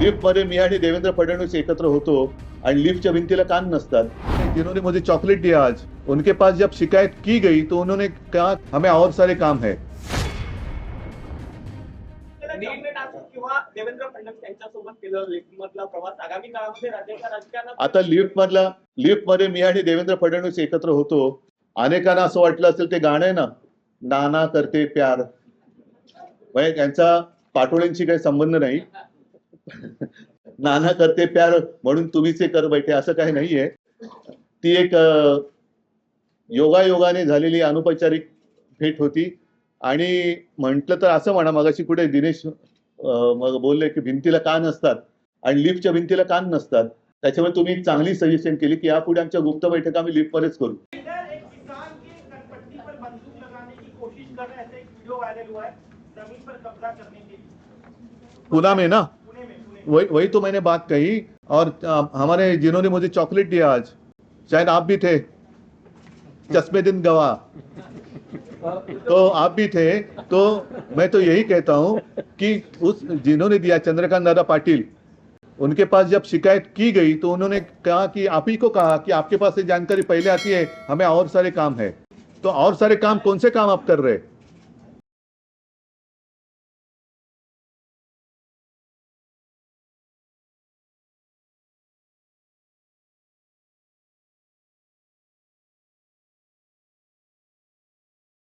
लिफ्टमध्ये मी आणि देवेंद्र फडणवीस एकत्र होतो आणि लिफ्टच्या भिंतीला कान नसतात. जिन्होंने मुझे चॉकलेट दिया आज. उनके पास जब शिकायत की गई तो उन्होंने कहा हमें और सारे काम है. चॉकलेट असो किंवा देवेंद्र फडणवीस यांच्यासोबत केलं मधला प्रवास आगामी काळामध्ये राज्याच्या राजकारणात आता लिफ्ट मधला लिफ्टमध्ये मी आणि देवेंद्र फडणवीस एकत्र होतो. अनेकांना असं वाटलं असेल ते गाणं आहे ना नाना करते प्यार. म्हणजे त्यांचा पाटोळ्यांशी काही संबंध नाही. नाना करते प्यार म्हणून तुम्हीच हे कर बैठे असं काही नाहीये. ती एक योगायोगाने झालेली अनौपचारिक भेट होती. आणि म्हटलं तर असं म्हणा मगाशी कुठे दिनेश मग बोलले की भिंतीला कान असतात आणि लिफ्टच्या भिंतीला कान नसतात. त्याच्यामुळे तुम्ही एक चांगली सजेशन केली की यापुढे आमच्या गुप्त बैठका आम्ही लिफ्टमध्येच करू. इधर एक किसान के कनपट्टी पर बंदूक लगाने की कोशिश कर रहे थे एक वीडियो वायरल हुआ है जमीन पर कब्जा करने के लिए। पूना में ना? वही वही तो मैंने बात कही। और हमारे जिन्होंने मुझे चॉकलेट दिया आज, शायद आप भी थे। चश्मे दिन गवा तो आप भी थे। तो मैं तो यही कहता हूँ कि उस, जिन्होंने दिया चंद्रकांत दादा पाटिल, उनके पास जब शिकायत की गई तो उन्होंने कहा कि, आप ही को कहा कि आपके पास ये जानकारी पहले आती है, हमें और सारे काम है। तो और सारे काम कौन से काम आप कर रहे हैं?